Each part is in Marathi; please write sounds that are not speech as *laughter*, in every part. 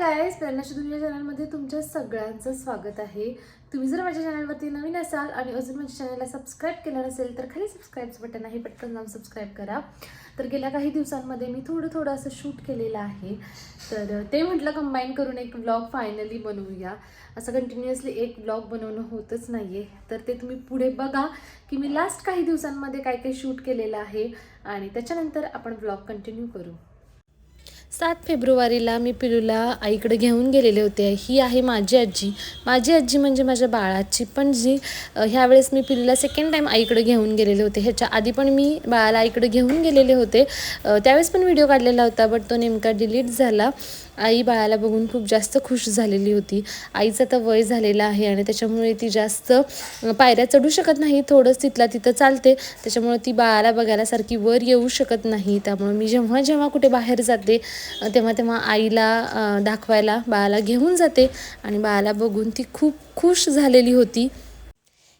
हाय गायज दुनिया चॅनलमध्ये तुमच्या सगळ्यांचं स्वागत आहे. तुम्ही जर माझ्या चॅनलवरती नवीन असाल आणि अजून माझ्या चॅनलला सबस्क्राईब केलं नसेल तर खाली सबस्क्राईबचं बटन आहे पटकन जाऊन सबस्क्राईब करा. तर गेल्या काही दिवसांमध्ये मी थोडं थोडं असं शूट केलेलं आहे. तर ते म्हटलं कंबाईन करून एक व्लॉग फायनली बनवूया. असं कंटिन्युअसली एक व्लॉग बनवणं होतच नाही आहे तर ते तुम्ही पुढे बघा की मी लास्ट काही दिवसांमध्ये काय काय शूट केलेलं आहे आणि त्याच्यानंतर आपण व्लॉग कंटिन्यू करू. सात फेब्रुवारीला मी पिलूला आईकडे घेऊन गेलेले होते. ही आहे माझी आजी. माझी आजी म्हणजे माझ्या बाळाची. पण जी ह्यावेळेस मी पिलूला सेकंड टाईम आईकडे घेऊन गेलेले होते. ह्याच्या आधी पण मी बाळाला आईकडे घेऊन गेलेले होते. त्यावेळेस पण व्हिडिओ काढलेला होता बट तो नेमका डिलीट झाला. आई बाळाला बघून खूप जास्त खुश झालेली होती. आईचं तर वय झालेलं आहे आणि त्याच्यामुळे ती जास्त पायऱ्या चढू शकत नाही. थोडंच तिथला तिथं चालते. त्याच्यामुळे ती बाळाला बघायला सारखी वर येऊ शकत नाही. त्यामुळे मी जेव्हा जेव्हा कुठे बाहेर जाते तेव्हा तेव्हा आईला दाखवायला बाळाला घेऊन जाते. आणि बाळाला बघून ती खूप खुश झालेली होती.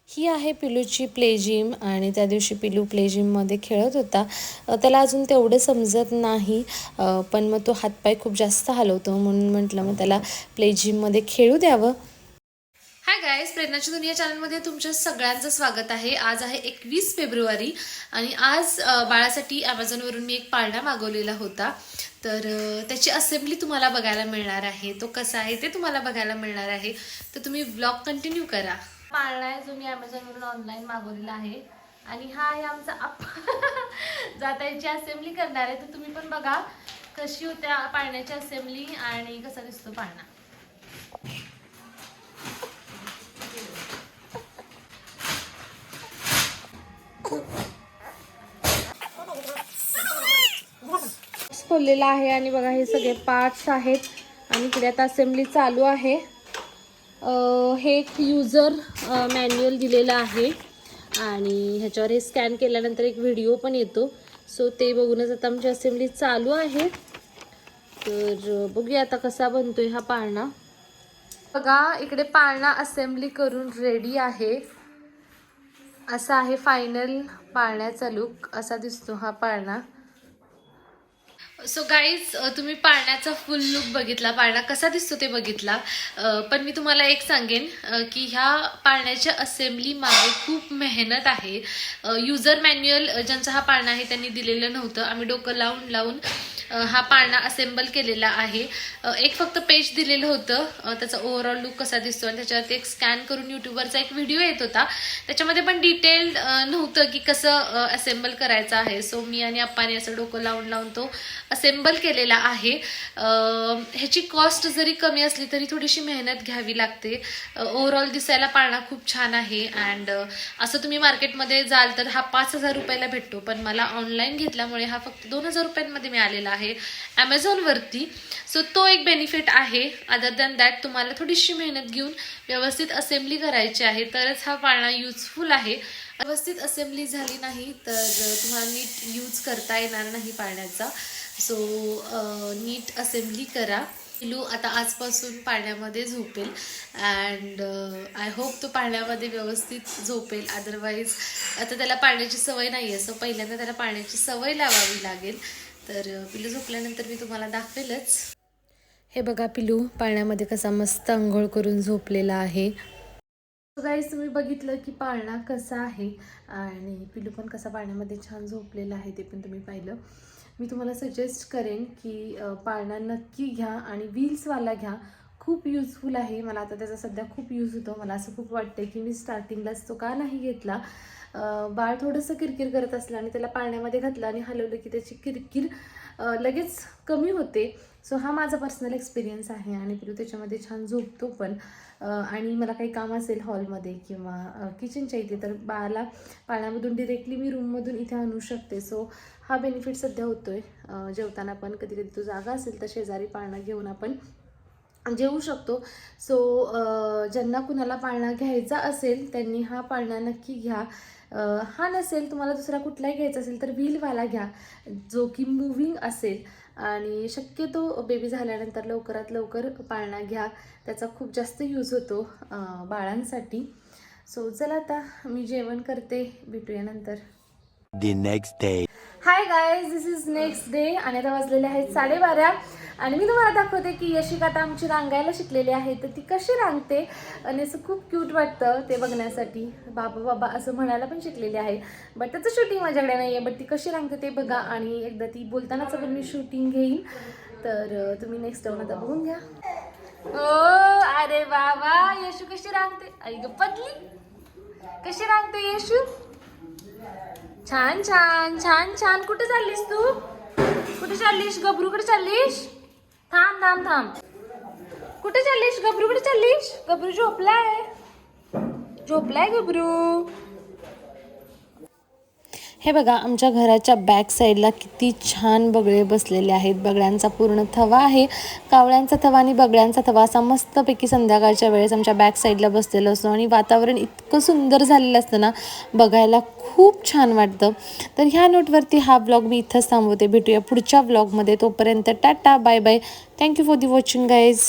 ही आहे पिलूची प्लेजिम आणि त्या दिवशी पिलू प्लेजिममध्ये खेळत होता. त्याला अजून तेवढं समजत नाही. पण मग तो हातपाय खूप जास्त हलवतो म्हणून म्हटलं मग त्याला प्लेजिममध्ये खेळू द्यावं. हाय गायस प्रेरणाची दुनिया चॅनलमध्ये तुमच्या सगळ्यांचं स्वागत आहे. आज आहे एकवीस फेब्रुवारी आणि आज बाळासाठी ॲमेझॉनवरून मी एक पाळणा मागवलेला होता. तर त्याची असेंब्ली तुम्हाला बघायला मिळणार आहे. तो कसा आहे ते तुम्हाला बघायला मिळणार आहे. तर तुम्ही ब्लॉग कंटिन्यू करा. पाळणा आहे जो मी ॲमेझॉनवरून ऑनलाईन मागवलेला आहे. आणि हा आहे आमचा आप *laughs* जातायची असेंब्ली करणार आहे. तर तुम्ही पण बघा कशी होत्या पाळण्याची असेंब्ली आणि कसा दिसतो पाळणा. खोललेला आहे आणि बघा हे सगळे पार्ट्स आहेत. आणि इकडे आता असेंब्ली चालू आहे. हे एक युजर मॅन्युअल दिलेलं आहे. आणि ह्याच्यावर हे स्कॅन केल्यानंतर एक व्हिडिओ पण येतो. सो ते बघूनच आता आमची असेंब्ली चालू आहे. तर बघूया आता कसा बनतोय हा पाळणा. बघा इकडे पाळणा असेंब्ली करून रेडी आहे. असा आहे फायनल पाळण्याचा लुक असा दिसतो हा पाळणा. सो गाईज तुम्ही पाळण्याचा फुल लुक बघितला पाळणा कसा दिसतो ते बघितला. पण मी तुम्हाला एक सांगेन की ह्या पाळण्याच्या असेंब्ली मागे खूप मेहनत आहे. युजर मॅन्युअल ज्यांचा हा पाळणा आहे त्यांनी दिलेलं नव्हतं. आम्ही डोकं लावून लावून हा पाळणा असेंबल केलेला आहे. एक फक्त पेज दिलेलं होतं. त्याचा ओव्हरऑल लुक कसा दिसतो आणि त्याच्यावरती एक स्कॅन करून युट्यूबवरचा एक व्हिडिओ येत होता. त्याच्यामध्ये पण डिटेल नव्हतं की कसं असेंबल करायचं आहे. सो मी आणि अप्पाने असं डोकं लावून लावून तो असेंबल केलेला आहे. ह्याची कॉस्ट जरी कमी असली तरी थोडीशी मेहनत घ्यावी लागते. ओव्हरऑल दिसायला पाळणा खूप छान आहे. अँड असं तुम्ही मार्केटमध्ये जाल तर हा पाच हजार रुपयाला भेटतो. पण मला ऑनलाईन घेतल्यामुळे हा फक्त दोन हजार रुपयांमध्ये मिळालेला आहे आहे. ॲमेझॉनवरती सो तो एक बेनिफिट आहे. अदर दॅन दॅट तुम्हाला थोडीशी मेहनत घेऊन व्यवस्थित असेंब्ली करायची आहे. तरच हा पाळणा युजफुल आहे. व्यवस्थित असेंब्ली झाली नाही तर तुम्हाला नीट यूज करता येणार नाही पाळण्याचा. सो नीट असेंब्ली करा. पिलू आता आजपासून पाण्यामध्ये झोपेल. अँड आय होप तो पाण्यामध्ये व्यवस्थित झोपेल. अदरवाईज आता त्याला पाण्याची सवय नाही आहे सो पहिल्यांदा त्याला पाण्याची सवय लावावी लागेल. तर पिलू झोपल्यानंतर मी तुम्हाला दाखवेलच. हे बघा पिलू पाळण्यामध्ये कसा मस्त आंघोळ करून झोपलेला आहे. गाईस तुम्ही बघितलं की पाळणा कसा आहे आणि पिलू पण कसा पाण्यामध्ये छान झोपलेला आहे ते पण तुम्ही पाहिलं. मी तुम्हाला सजेस्ट करेन की पाळणा नक्की घ्या आणि व्हील्सवाला घ्या. खूप युजफुल आहे. मला आता त्याचा सध्या खूप यूज होतो. मला असं खूप वाटते की मी स्टार्टिंगलाच तो का नाही घेतला. बाळ थोडंसं किरकिर करत असलं आणि त्याला पाण्यामध्ये घातलं आणि हलवलं की त्याची किरकिर लगेच कमी होते. सो हा माझा पर्सनल एक्सपिरियन्स आहे आणि पिलू त्याच्यामध्ये छान झोपतो पण आणि मला काही काम असेल हॉलमध्ये किंवा किचनच्या इथे तर बाळाला पाण्यामधून डिरेक्टली मी रूममधून इथे आणू शकते. सो हा बेनिफिट सध्या होतो आहे जेवताना पण कधी कधी तो जागा असेल तर शेजारी पाळणा घेऊन आपण जेवू शकतो. सो ज्यांना कुणाला पाळणा घ्यायचा असेल त्यांनी हा पाळणा नक्की घ्या. हा नसेल तुम्हाला दुसरा कुठलाही घ्यायचा असेल तर व्हीलवाला घ्या. जो की मुव्हिंग असेल आणि शक्यतो बेबी झाल्यानंतर लवकरात लवकर पाळणा घ्या. त्याचा खूप जास्त यूज होतो बाळांसाठी. सो चला आता मी जेवण करते. भेटूया नंतर. Next day. Hi guys this is next day आणि आता वाजलेले आहेत साडेबारा. आणि मी तुम्हाला दाखवते की यशिका आता आमची रांगायला शिकलेली आहे. तर ती कशी रांगते? आणि असं खूप क्यूट वाटतं ते बघण्यासाठी. बाबा बाबा असं म्हणायला पण शिकलेली आहे बट त्याचं शूटिंग माझ्याकडे नाही आहे बट ती कशी रांगते ते बघा आणि एकदा ती बोलतानाच पण मी शूटिंग घेईन. तर तुम्ही नेक्स्ट टाइम आता बघून घ्या. ओ अरे बाबा येशू कशी रांगते? आई ग पतली. कशी रांगते येशू? छान छान छान छान. कुठे चाललीस तू? कुठे चाललीस? गबरूकडे चाललीस? थांब थांब थांब. कुठे चाललीस? गबरूकडे चाललीस? गबरू झोपलाय. झोपलाय गबरू. हे बघा आमच्या घराच्या बॅक साईडला किती छान बगळे बसलेले आहेत. बगळ्यांचा पूर्ण थवा आहे. कावळ्यांचा थवा आणि बगळ्यांचा थवा असा मस्तपैकी संध्याकाळच्या वेळेस आमच्या बॅक साईडला बसलेलं असतो आणि वातावरण इतकं सुंदर झालेलं असतं ना बघायला खूप छान वाटतं. तर ह्या नोटवरती हा ब्लॉग मी इथंच थांबवते. भेटूया पुढच्या ब्लॉगमध्ये तोपर्यंत tata bye bye thank you for the watching guys